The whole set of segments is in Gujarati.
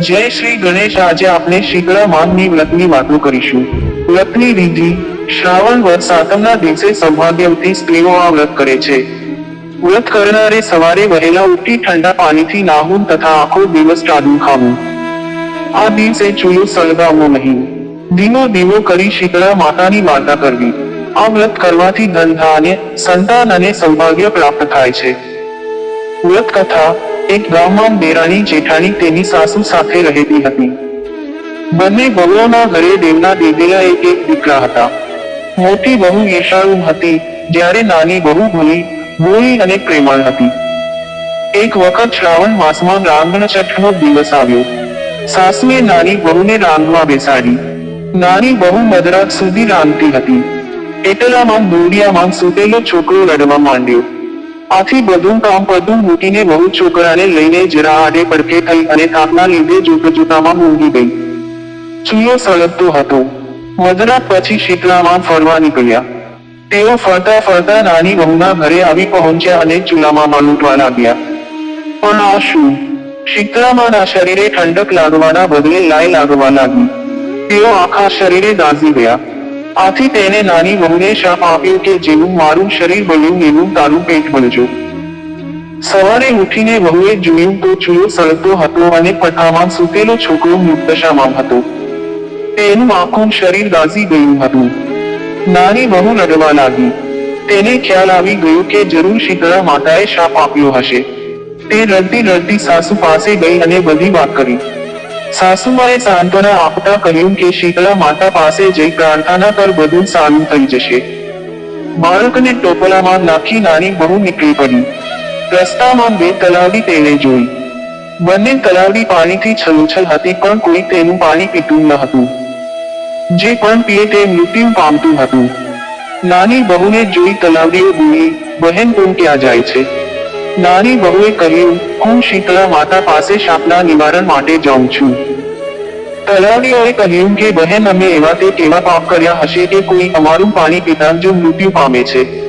જય શ્રી ગણેશ, આજે આપણે શીતળા માનની વ્રતની વાતો કરીશું. વ્રતની વિધિ, શ્રાવણ વ્રત સાતમના દિવસે સૌભાગ્યવતી સ્ત્રીઓ આ વ્રત કરે છે. વ્રત કરનારે સવારે વહેલા ઉઠી ઠંડા પાણીથી નાહવું તથા આખો દિવસ ટાળું ખાવું. આ દિવસે ચૂલો સળગાવવો નહીં. દીનો દીવો કરી શીતળા માતાની વાર્તા કરવી. આ વ્રત કરવાથી ધન, ધાન્ય, સંતાન અને સૌભાગ્ય પ્રાપ્ત થાય છે. વ્રત કથા એક ગામમાં દેરાણી જેઠાણી તેની સાસુ સાથે રહેતી હતી. બંને બહુઓના ઘરે દેવના દીધેલા એક એક દીકરા હતા. મોટી બહુ ઈશાળુ હતી, જ્યારે નાની બહુ ભૂલી ભોળી અને પ્રેમાળ હતી. એક વખત શ્રાવણ માસમાં રાંગણ છઠનો દિવસ આવ્યો. સાસુએ નાની બહુને રાંધવા બેસાડી. નાની બહુ મધરાત સુધી રાંધતી હતી. એટલામાં દોડિયામાં સુતેલો છોકરો રડવા માંડ્યો. આથી બધું કામ બધું મૂકીને બહુ છોકરાને લઈને જરા આડે પડકે થઈ અને તાપના લીધે જોતા જોતામાં ઊંઘી ગઈ. ચૂલો સળગતો હતો. મધરાત પછી શીતળામાં ફરવા નીકળ્યા. તેઓ ફરતા ફરતા નાની બહુના ઘરે આવી પહોંચ્યા અને ચૂલામાં માલૂટવા લાગ્યા. પણ આ શું? શીતળામાના શરીરે ઠંડક લાગવાના બદલે લાય લાગવા લાગી. તેઓ આખા શરીરે દાઝી ગયા. આથી તેને નાની વહુને શાપ આપ્યો કે જેવું મારું શરીર બળ્યું એવું તારું પેટ બળજો સવારે ઉઠીને વહુએ જોયું તો ચૂલો સળગતો હતો અને પઠામાં સૂતેલો છોકરો મૃતદશામાં હતો. તેનું આખું શરીર દાઝી ગયું હતું. નાની વહુ રડવા લાગી. તેને ખ્યાલ આવી ગયો કે જરૂર શીતળા માતાએ શાપ આપ્યો હશે. તે રડતી રડતી સાસુ પાસે ગઈ અને બધી વાત કરી. સાસુમાએ સાંત્વના આપતા કહ્યું કે શીતળા માતા પાસે જઈ પ્રાર્થના કર બધું સારું થઈ જશે. બાળકને ટોપલામાં નાખી નાની બહુ નીકળી પડી. રસ્તામાં બે તલાવી તેને જોઈ. બંને તલાવી પાણીથી છલોછલ હતી પણ કોઈ તેનું પાણી પીતું ન હતું. જે પણ પીએ તે મૃત્યુ પામતું હતું. નાની બહુને જોઈ તલાવડીઓ બોલી, બહેન, તું ક્યાં જાય છે? નાની બહુએ કહ્યું, હું શીતળા માતા પાસે શાપના નિવારણ માટે જાઉં છું. તલાવડીઓએ કહ્યું કે, બહેન, અમે એવા તે કેવા પાપ કર્યા હશે કે કોઈ અમારું પાણી પીતા જો મૃત્યુ પામે છે.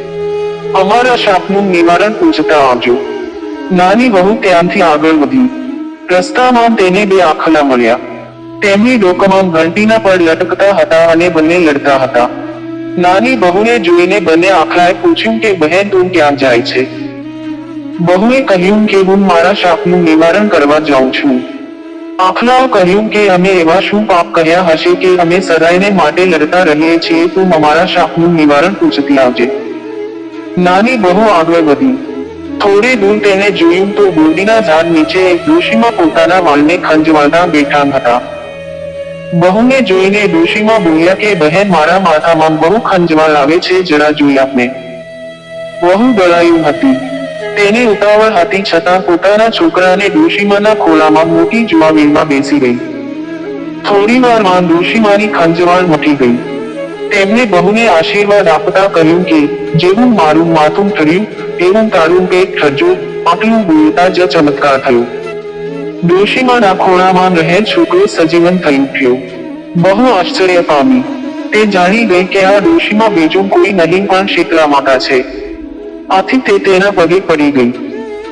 અમારા શાપનું નિવારણ પૂછતા આવજો. નાની બહુ ત્યાંથી આગળ વધી. રસ્તામાં તેને બે આખલા મળ્યા. તેમની ડોકમાં ઘંટીના પર લટકતા હતા અને બંને લડતા હતા. નાની બહુને જોઈને બંને આખલાએ પૂછ્યું કે, બહેન, તું ક્યાં જાય છે? બહુએ કહ્યું કે હું મારા શાપનું નિવારણ કરવા જાઉં છું. આખલાઓ કહ્યું કે અમે એવા શું પાપ કર્યા હશે કે અમે સદાયને માટે લડતા રહીએ છીએ, તું અમારા શાપનું નિવારણ પૂછતી આવજે. નાની બહુ આગળ વધી. થોડે દૂર તેને જોયું તો બોરડીના ઝાડ નીચે એક ડોશીમાં પોતાના વાળને ખંજવાતા બેઠા હતા. બહુને જોઈને ડોશીમાં બોલ્યા કે, બહેન, મારા માથામાં બહુ ખંજવાળ આવે છે, જરા જોઈ આપને. બહુ ડરાયું હતી. તેને ઉતાવળ હતી છતાં પોતાના છોકરાને ડોશીમાના ખોળામાં મોટી જુવાવીરમાં બેસી ગઈ. થોડી વારમાં ડોશીમાની ખંજવાળ મટી ગઈ. તેમણે બહુને આશીર્વાદ આપતા કહ્યું કે, જેવું મારું માથું ઠર્યું એવું તારું પેટ ઠરજો આટલું બોલતા જ ચમત્કાર થયો. ડોશીમાના ખોળામાં રહેલ છોકરો સજીવન થઈ ઉઠ્યો. બહુ આશ્ચર્ય પામી. તે જાણી ગઈ કે આ ડોશીમાં બીજું કોઈ નહીં પણ શીતળા માતા છે. આથી તે તેના પગે પડી ગઈ.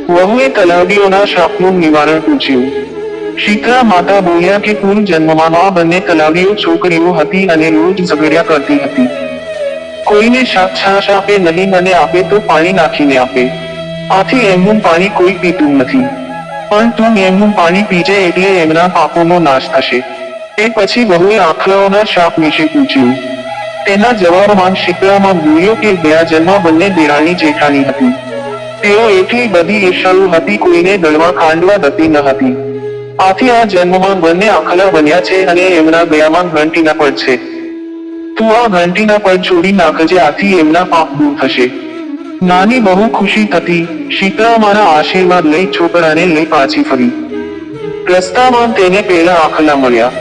વહુએ તલાવડીઓના શાપનું નિવારણ પૂછ્યું. શીતળા માતા બોલ્યા કે પૂર્વ જન્મમાં આ બંને તલાવડીઓ છોકરીઓ હતી અને રોજ ઝઘડ્યા કરતી હતી. કોઈને શાક છાશ આપે નહીં અને આપે તો પાણી નાખીને આપે. આથી એમનું પાણી કોઈ પીતું નથી. પણ તું એમનું પાણી પીજે એટલે એમના પાપોનો નાશ થશે. એ પછી બહુએ આખલાઓના શાપ વિશે પૂછ્યું. તેના જવાબમાં શીતળામાં બોલ્યો કે ગયા જન્મ બંને દેરાણી જેઠાણી હતી. તેઓ એટલી બધી ઈર્ષાળુ હતી, કોઈને દળવા ખાંડવા દતી ન હતી. આથી આ જન્મમાં બંને આખલા બન્યા છે અને એમના ગયામાં ઘંટીના પડ છે. તું આ ઘંટીના પડ છોડી નાખજે, આથી એમના પાપ દૂર થશે. નાની બહુ ખુશી થતી, શીતળા મારા આશીર્વાદ લઈ છોકરાને લઈ પાછી ફરી. રસ્તામાં તેને પેલા આખલા મળ્યા.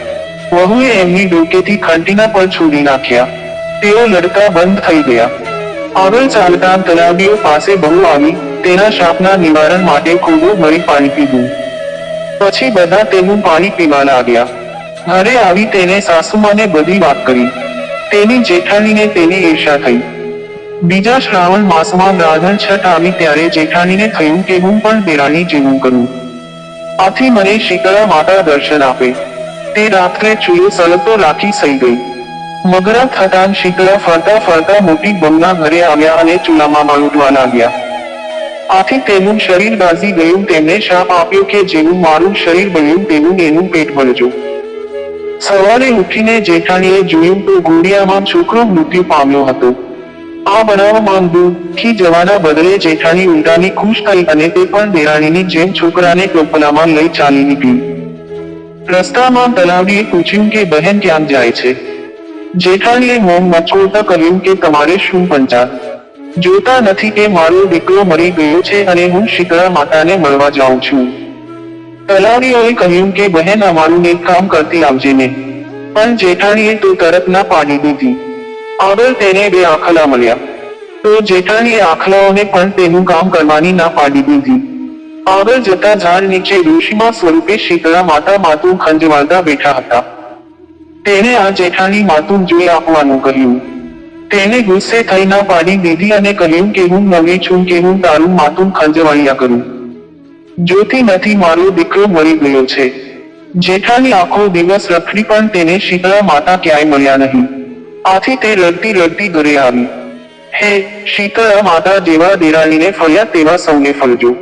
વહુએ એમની ડોકેથી ઘંટીના પડ છોડી નાખ્યા. તેઓ લડતા બંધ થઈ ગયા. આગળ ચાલતા તલાબીઓ પાસે બહુ આવી, તેના શાપના નિવારણ માટે ખૂબ ભરી પાણી પીધું. પછી બધા તેનું પાણી પીવા લાગ્યા. ઘરે આવી તેને સાસુમાને બધી વાત કરી. તેની જેઠાણીને તેની ઈર્ષા થઈ. બીજા શ્રાવણ માસમાં રાધન છઠ આવી ત્યારે જેઠાણીને થયું કે હું પણ દેરાણી જેવું કરું. આથી મને શીતળા માતા દર્શન આપે. તે રાત્રે ચૂલો સળગતો લાખી સઈ ગઈ. મગરા થતાં શીતળા ફરતા ફરતા મોટી બમના ઘરે આવ્યા અને ચૂલામાં બાળુટવા લાગ્યા આથી તેનું શરીર બાજી ગયું તેમણે શાપ આપ્યો કે જેવું મારું શરીર બન્યું તેવું એનું પેટ ભરજો. સવારે ઉઠીને જેઠાણીએ જોયું તો ઘોડિયામાં છોકરો મૃત્યુ પામ્યો હતો. આ બનાવમાં દુઃખી જવાના બદલે જેઠાણી ઉલટાની ખુશ થઈ અને તે પણ દેરાણીની જેમ છોકરાને ટોપલામાં લઈ ચાલી નીકળી. રસ્તામાં તલાવડીએ પૂછ્યું કે બહેન ક્યાં જાય છે? જેઠાણીએ મોમ મચકોતા કહ્યું કે તમારે શું પંચાર જોતા નથી કે મારો દીકરો મરી ગયો છે અને હું શીતળા માતાને મળવા જાઉં છું. તલાવડીઓએ કહ્યું કે બહેન અમારું એક કામ કરતી આવજે ને. પણ જેઠાણીએ તો તરત ના પાડી દીધી. આગળ તેને બે આખલા મળ્યા. તો જેઠાણીએ આખલાઓને પણ તેનું કામ કરવાની ના પાડી દીધી. આગળ જતા ઝાડ નીચે ઋષિમાં સ્વરૂપે શીતળા માતા માતું ખંજવાળતા બેઠા હતા. તેને આ જેઠાણી માતું જોઈ આપવાનું કહ્યું તેને ગુસ્સે થઈ ના પાડી દીધી અને કહ્યું કે હું નવી છું કે હું તારું માતું ખંજવાળ્યા કરું. જોતી નથી, મારો દીકરો મરી ગયો છે. જેઠાની આખો દિવસ રખડી પણ તેને શીતળા માતા ક્યાંય મળ્યા નહીં. આથી તે રડતી રડતી ઘરે આવી. હે, શીતળા માતા જેવા દેરાણીને ફર્યા તેવા સૌને ફળજો